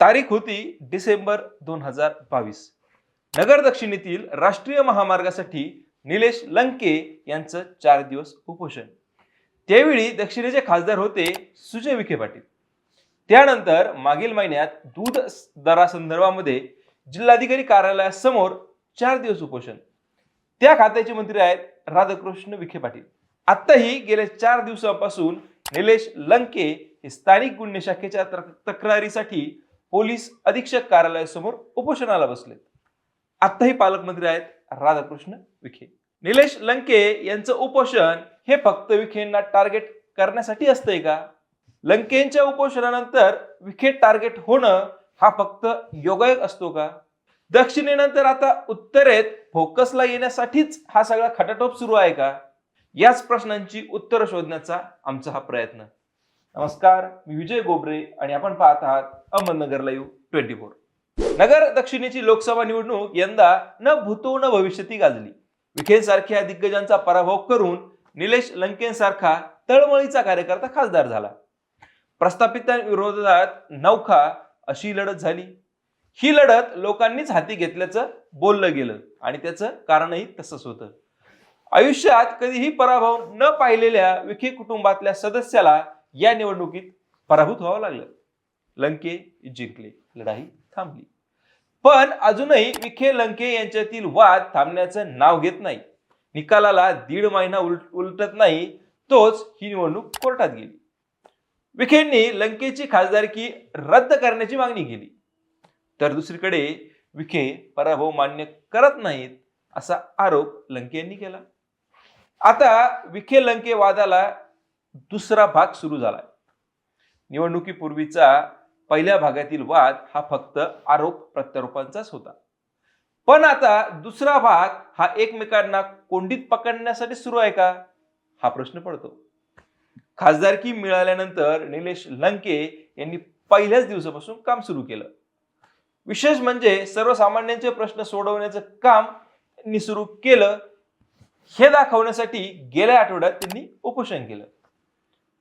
तारीख होती डिसेंबर दोन हजार बावीस. नगर दक्षिणेतील राष्ट्रीय महामार्गासाठी निलेश लंके यांचं चार दिवस उपोषण. त्यावेळी दक्षिणेचे खासदार होते सुजय विखे पाटील. त्यानंतर मागील महिन्यात दूध दरासंदर्भामध्ये जिल्हाधिकारी कार्यालयासमोर चार दिवस उपोषण. त्या खात्याचे मंत्री आहेत राधाकृष्ण विखे पाटील. आत्ताही गेल्या चार दिवसापासून निलेश लंके हे स्थानिक गुन्हे शाखेच्या तक्रारीसाठी पोलीस अधीक्षक कार्यालयासमोर उपोषणाला बसलेत आत्ताही पालकमंत्री आहेत राधाकृष्ण विखे. निलेश लंके यांचं उपोषण हे फक्त विखेंना टार्गेट करण्यासाठी असतंय का? लंकेंच्या उपोषणानंतर विखे टार्गेट होणं हा फक्त योगायोग असतो का? दक्षिणेनंतर आता उत्तरेत फोकसला येण्यासाठीच हा सगळा खटाटोप सुरू आहे का? याच प्रश्नांची उत्तरं शोधण्याचा आमचा हा प्रयत्न. नमस्कार मी विजय गोबरे आणि आपण पाहत आहात Ahmednagar live twenty four. Nagar दक्षिणेची लोकसभा निवडणूक यंदा न भूतो न भविष्यती गाजली. विखेसारख्या दिग्गजांचा पराभव करून निलेश लंकेंसारखा तळमळीचा कार्यकर्ता खासदार झाला. प्रस्थापितांविरोधात नौखा अशी लढत झाली. ही लढत लोकांनीच हाती घेतल्याचं बोललं गेलं आणि त्याचं कारणही तसंच होतं. आयुष्यात कधीही पराभव न पाहिलेल्या विखे कुटुंबातल्या सदस्याला या निवडणुकीत पराभूत व्हावं लागलं. लंके जिंकले लढाई थांबली. पण अजूनही विखे लंके यांच्यातील वाद थांबण्याचं नाव घेत नाही. निकालाला दीड महिना उल उलटत नाही तोच ही निवडणूक कोर्टात गेली. विखेंनी लंकेची खासदारकी रद्द करण्याची मागणी केली. तर दुसरीकडे विखे पराभव मान्य करत नाहीत असा आरोप लंके यांनी केला. आता विखे लंके वादाला दुसरा भाग सुरू झालाय. निवडणुकीपूर्वीचा पहिल्या भागातील वाद हा फक्त आरोप प्रत्यारोपांचाच होता. पण आता दुसरा भाग हा एकमेकांना कोंडीत पकडण्यासाठी सुरू आहे का? हा प्रश्न पडतो. खासदारकी मिळाल्यानंतर निलेश लंके यांनी पहिल्याच दिवसापासून काम सुरू केलं. विशेष म्हणजे सर्वसामान्यांचे प्रश्न सोडवण्याचं काम त्यांनी सुरू केलं. हे दाखवण्यासाठी गेल्या आठवड्यात त्यांनी उपोषण केलं.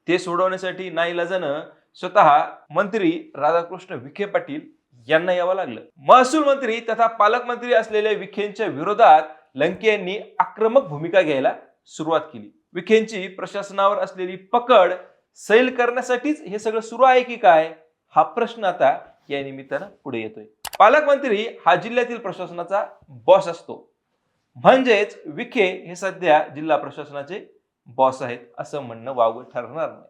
ते सोडवण्यासाठी नाईलाजानं स्वतः मंत्री राधाकृष्ण विखे पाटील यांना यावं लागलं. महसूल मंत्री तथा पालकमंत्री असलेल्या विखेंच्या विरोधात लंके यांनी आक्रमक भूमिका घ्यायला सुरुवात केली. विखेंची प्रशासनावर असलेली पकड सैल करण्यासाठीच हे सगळं सुरू आहे की काय? हा प्रश्न आता या निमित्तानं पुढे येतोय. पालकमंत्री हा जिल्ह्यातील प्रशासनाचा बॉस असतो. म्हणजेच विखे हे सध्या जिल्हा प्रशासनाचे बॉस आहेत असं म्हणणं वावगं ठरणार नाही.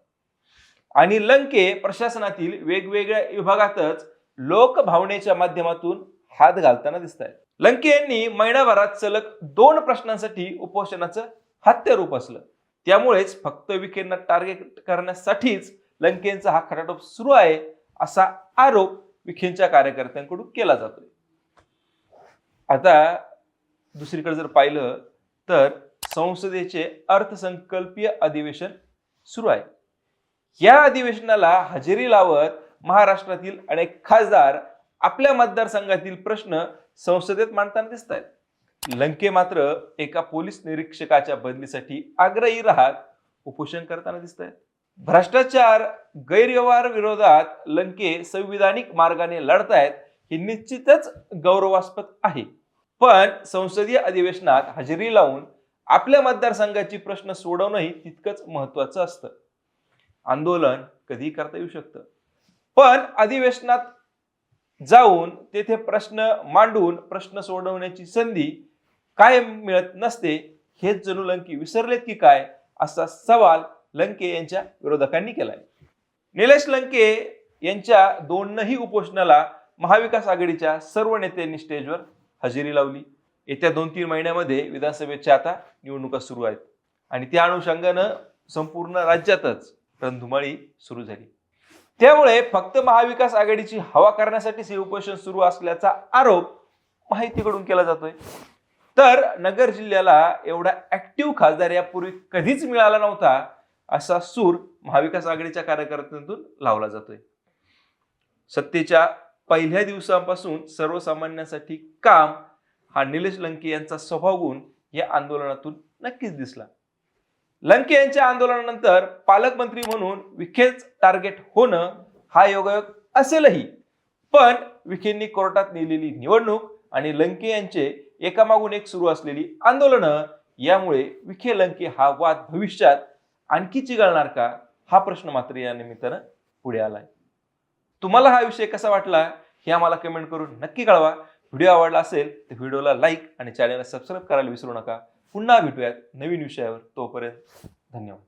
आणि लंके प्रशासनातील वेगवेगळ्या विभागातच लोकभावनेच्या माध्यमातून हात घालताना दिसत आहेत लंके यांनी महिनाभरात सलग दोन प्रश्नांसाठी उपोषणाचं हत्यारूप असलं. त्यामुळेच फक्त विखेंना टार्गेट करण्यासाठीच लंकेंचा हा खटाटोप सुरू आहे असा आरोप विखेंच्या कार्यकर्त्यांकडून केला जातोय. आता दुसरीकडे जर पाहिलं तर संसदेचे अर्थसंकल्पीय अधिवेशन सुरू आहे. या अधिवेशनाला हजेरी लावत महाराष्ट्रातील अनेक खासदार आपल्या मतदारसंघातील प्रश्न संसदेत मांडताना दिसत आहेत लंके मात्र एका पोलीस निरीक्षकाच्या बदलीसाठी आग्रही राहत उपोषण करताना दिसत आहेत भ्रष्टाचार गैरव्यवहार विरोधात लंके संविधानिक मार्गाने लढतायत हे निश्चितच गौरवास्पद आहे. पण संसदीय अधिवेशनात हजेरी लावून आपल्या मतदारसंघाची प्रश्न सोडवणंही तितकंच महत्वाचं असतं. आंदोलन कधी करता येऊ शकतं. पण अधिवेशनात जाऊन तेथे प्रश्न मांडून प्रश्न सोडवण्याची संधी काय मिळत नसते हेच जणू लंकी विसरलेत की काय असा सवाल लंके यांच्या विरोधकांनी केलाय. निलेश लंके यांच्या दोनही उपोषणाला महाविकास आघाडीच्या सर्व नेत्यांनी स्टेजवर हजेरी लावली. येत्या दोन तीन महिन्यामध्ये विधानसभेच्या आता निवडणुका सुरू आहेत. आणि त्या अनुषंगानं संपूर्ण राज्यातच रणधुमाळी सुरू झाली. त्यामुळे फक्त महाविकास आघाडीची हवा करण्यासाठीच हे उपोषण सुरू असल्याचा आरोप माहितीकडून केला जातोय. तर नगर जिल्ह्याला एवढा ऍक्टिव्ह खासदार यापूर्वी कधीच मिळाला नव्हता असा सूर महाविकास आघाडीच्या कार्यकर्त्यांतून लावला जातोय. सत्तेच्या पहिल्या दिवसापासून सर्वसामान्यांसाठी काम हा निलेश लंके यांचा स्वभाव गुण या आंदोलनातून नक्कीच दिसला. लंके यांच्या आंदोलनानंतर पालकमंत्री म्हणून विखेच टार्गेट होणं हा योगायोग असेलही. पण विखेंनी कोर्टात नेलेली निवडणूक आणि लंके यांचे एकामागून एक सुरू असलेली आंदोलनं यामुळे विखे लंके हा वाद भविष्यात आणखी चिघळणार का? हा प्रश्न मात्र या निमित्तानं पुढे आलाय. तुम्हाला हा विषय कसा वाटला हे आम्हाला कमेंट करून नक्की कळवा. व्हिडिओ आवडला असेल तर व्हिडिओला लाईक आणि चॅनलला सबस्क्राईब करायला विसरू नका. पुन्हा भेटूयात नवीन विषयावर. तोपर्यंत धन्यवाद.